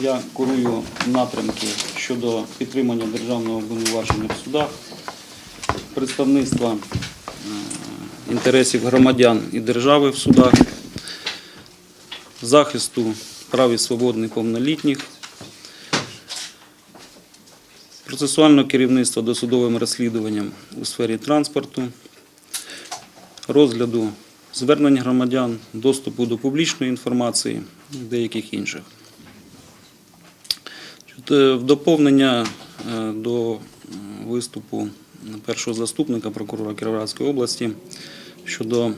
Я курую напрямки щодо підтримання державного обвинувачення в судах, представництва е, інтересів громадян і держави в судах, захисту прав і свобод неповнолітніх, процесуального керівництва досудовим розслідуванням у сфері транспорту, розгляду звернень громадян, доступу до публічної інформації деяких інших. Е, В доповнення е, до виступу першого заступника прокурора Кіровоградської області щодо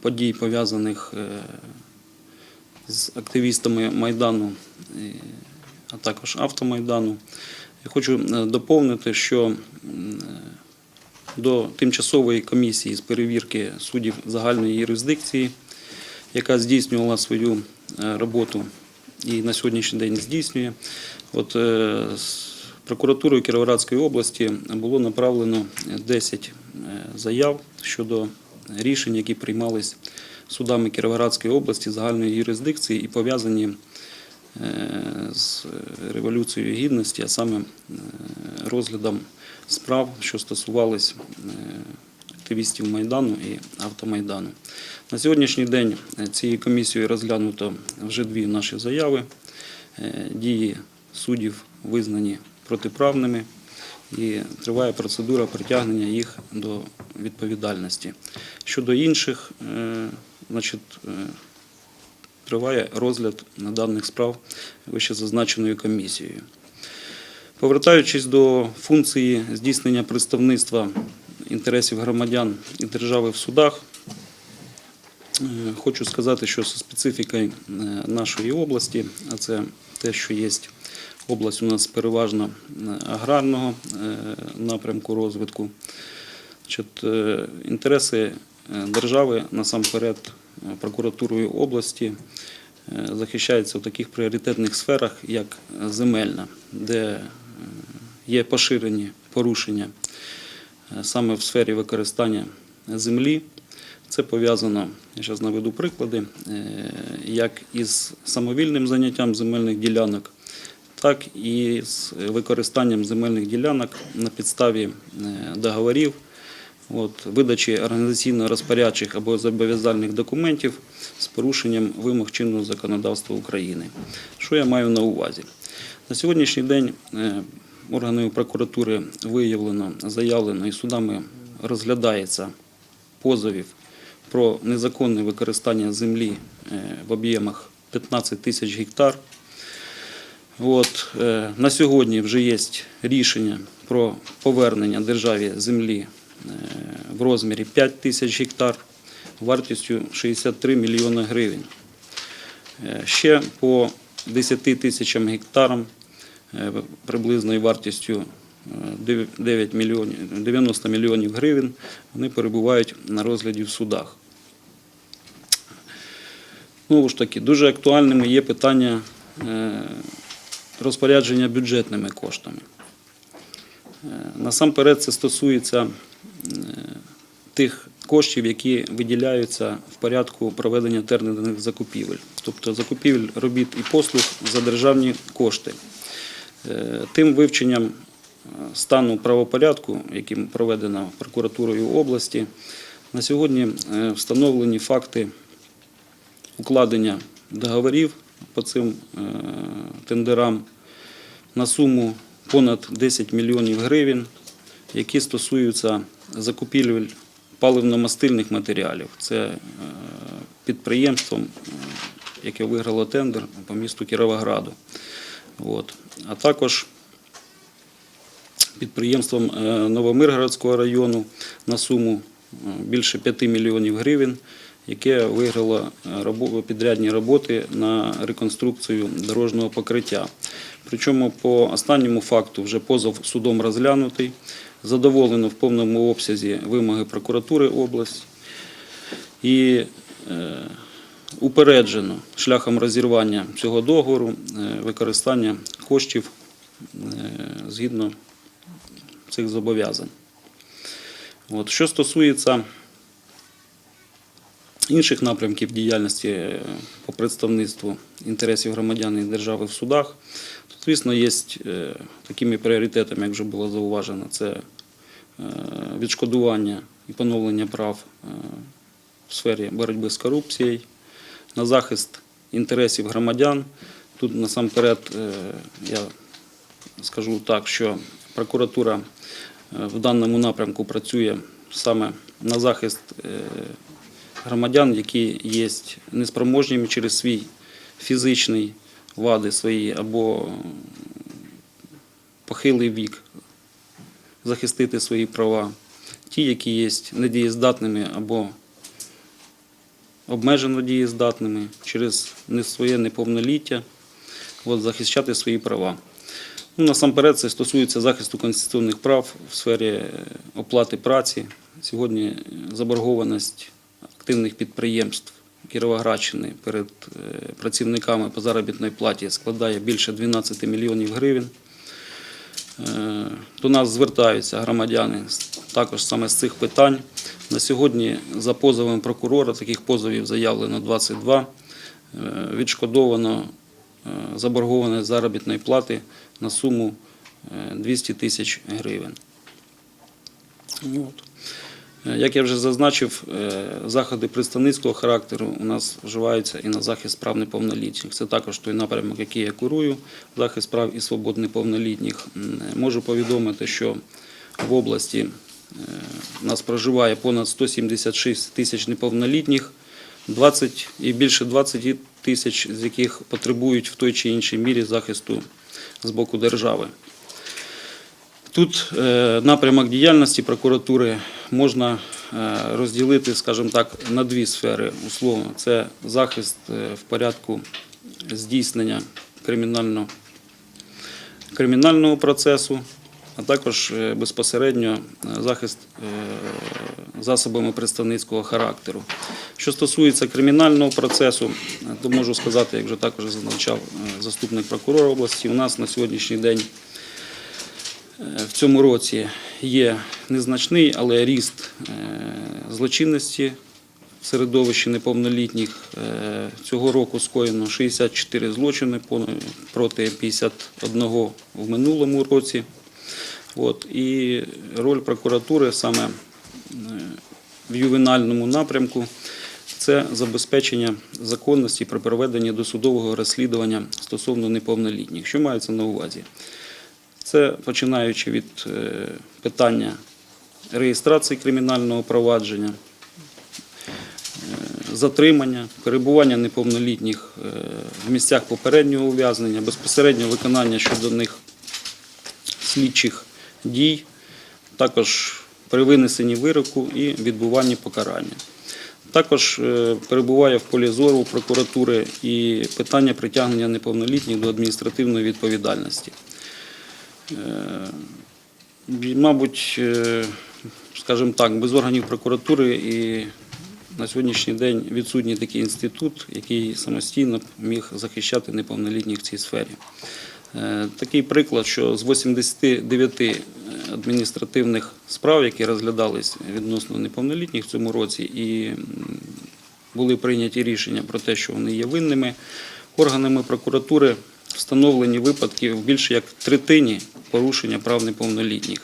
подій, пов'язаних е, з активістами Майдану, а також автомайдану, я хочу доповнити, що до тимчасової комісії з перевірки суддів загальної юрисдикції, яка здійснювала свою роботу і на сьогоднішній день здійснює. От е, з прокуратурою Кіровоградської області було направлено 10 е, заяв щодо рішень, які приймались судами Кіровоградської області загальної юрисдикції і пов'язані е, з революцією гідності, а саме розглядом справ, що стосувались активістів Майдану і автомайдану. На сьогоднішній день е, цією комісією розглянуто вже дві наші заяви. Е, Дії суддів визнані протиправними і триває процедура притягнення їх до відповідальності. Щодо інших, е, значить, триває розгляд даних справ вище зазначеною комісією. Повертаючись до функції здійснення представництва інтересів громадян і держави в судах, е, хочу сказати, що за специфікою е, нашої області, а це те, що є область у нас переважно е, аграрного напрямку розвитку, інтереси держави насамперед прокуратурою області захищаються в таких пріоритетних сферах, як земельна, де є поширені порушення саме в сфері використання землі. Це пов'язано, я зараз наведу приклади, е, як із самовільним заняттям земельних ділянок, так і з використанням земельних ділянок на підставі е, договорів, от, видачі організаційно-розпорядчих або зобов'язальних документів з порушенням вимог чинного законодавства України. Що я маю на увазі? На сьогоднішній день е, органами прокуратури виявлено, заявлено і судами розглядається позовів про незаконне використання землі е, в об'ємах 15 тисяч гектар. От, е, на сьогодні вже є рішення про повернення державі землі е, в розмірі 5 тисяч гектар вартістю 63 мільйони гривень. Ще по 10 тисячам гектарам приблизною вартістю е, 9 мільйонів, 90 мільйонів гривень вони перебувають на розгляді в судах. Знову ж таки, дуже актуальними є питання е, розпорядження бюджетними коштами. Е, Насамперед це стосується е, тих коштів, які виділяються в порядку проведення термінових закупівель, тобто закупівель робіт і послуг за державні кошти. Е, Тим вивченням е, стану правопорядку, яким проведено прокуратурою області, на сьогодні е, встановлені факти укладення договорів по цим тендерам на суму понад 10 мільйонів гривень, які стосуються закупівель паливно-мастильних матеріалів. Це підприємством, яке виграло тендер по місту Кіровограду. От. А також підприємством е, Новомиргородського району на суму е, більше 5 мільйонів гривень, яке виграло е, підрядні роботи на реконструкцію дорожнього покриття. Причому по останньому факту вже позов судом розглянутий, задоволено в повному обсязі вимоги прокуратури області і упереджено шляхом розірвання цього договору е, використання коштів е, згідно цих зобов'язань. Що стосується інших напрямків діяльності е, по представництву інтересів громадян і держави в судах, то, звісно, є такими пріоритетами, як вже було зауважено, це відшкодування і поновлення прав в сфері боротьби з корупцією, на захист інтересів громадян. Тут насамперед е, я скажу так, що прокуратура е, в даному напрямку працює саме на захист е, громадян, які є неспроможніми через свій фізичний вади свої або похилий вік захистити свої права, ті, які є недієздатними або обмежено дієздатними через не своє неповноліття, от, захищати свої права. Ну, насамперед, це стосується захисту конституційних прав в сфері е, оплати праці. Сьогодні е, заборгованість активних підприємств Кіровоградщини перед е, працівниками по заробітній платі складає більше 12 мільйонів гривень. До нас звертаються громадяни з- також саме з цих питань. На сьогодні за позовом прокурора таких позовів заявлено 22. Е, Відшкодовано е, заборгованість заробітної плати на суму е, 200 тисяч гривень. Е, Як я вже зазначив, е, заходи представницького характеру у нас вживаються і на захист прав неповнолітніх. Це також той напрямок, який я курую, захист прав і свобод неповнолітніх. Можу повідомити, що в області е, у нас проживає понад 176 тисяч неповнолітніх, 20 і більше 20 тисяч з яких потребують в той чи іншій мірі захисту з боку держави. Тут е, напрямок діяльності прокуратури можна е, розділити, скажімо так, на дві сфери условно. Це захист е, в порядку здійснення кримінально, кримінального процесу, а також е, безпосередньо е, захист е, засобами представницького характеру. Що стосується кримінального процесу, то можу сказати, як вже також зазначав заступник прокурора області, у нас на сьогоднішній день в цьому році є незначний, але ріст злочинності в середовищі неповнолітніх. Цього року скоєно 64 злочини проти 51 в минулому році. От, і роль прокуратури саме е, в ювенальному напрямку це забезпечення законності при проведенні досудового розслідування стосовно неповнолітніх. Що мається на увазі? Це починаючи від е, питання реєстрації кримінального провадження, е, затримання, перебування неповнолітніх в місцях попереднього ув'язнення, безпосередньо виконання щодо них слідчих дій, також при винесенні вироку і відбуванні покарання. Також е, перебуває в полі зору прокуратури і питання притягнення неповнолітніх до адміністративної відповідальності. Е, Мабуть, е, скажімо так, без органів прокуратури і на сьогоднішній день відсутній такий інститут, який самостійно міг захищати неповнолітніх в цій сфері. Е, Такий приклад, що з 89 адміністративних справ, які розглядались відносно неповнолітніх в цьому році, і були прийняті рішення про те, що вони є винними, органами прокуратури встановлені випадки в більше як третині порушення прав неповнолітніх.